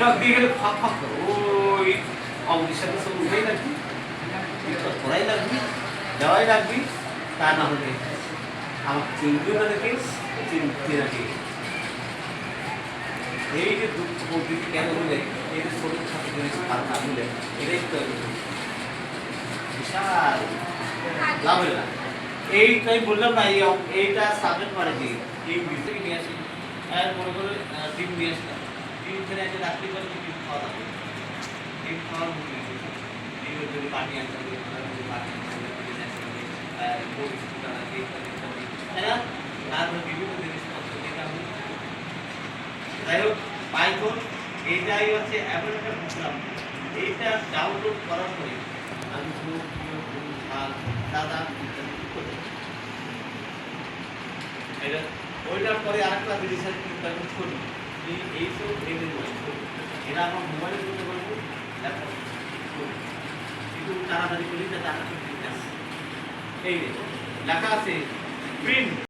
গেলে ফাঁক ফাঁক ওই সাথে সব উঠেই রাখবি ধরাই রাখবি দেওয়াই রাখবি তা না হলে আমার চিনবিও না দেখে, চিনতে রাখি এই যে দুঃখ প্রকৃতি কেন হলে, এই যে সাথে জিনিস ভালো না হলে, এটাই তো বিশাল। লাভ। হলো না এই তো আমি বললাম না এইটা সাবজেক্ট মানে কি? এই বিষয় নিয়ে আসি। আর মনে করে ডিম নিয়ে আসলাম। ছেড়ে একটা রাত্রি করে ডিম খাওয়া করি। ডিম খাওয়ার ডিমের যদি পানি আনতে হবে যদি পানি আনতে হবে বিভিন্ন জিনিসপত্র যাই হোক, পাইথন এইটাই হচ্ছে এমন একটা প্রোগ্রাম এইটা ডাউনলোড করার পরে আমি দাদা। এটা, ওইটার পরে আরেকটা কিন্তু আমি করি এই এইসব ভেবে করি এটা আমার মোবাইলে করতে পারব ল্যাপটপ কিন্তু তাড়াতাড়ি করি যাতে আমার এই যে, লেখা আছে প্রিন্ট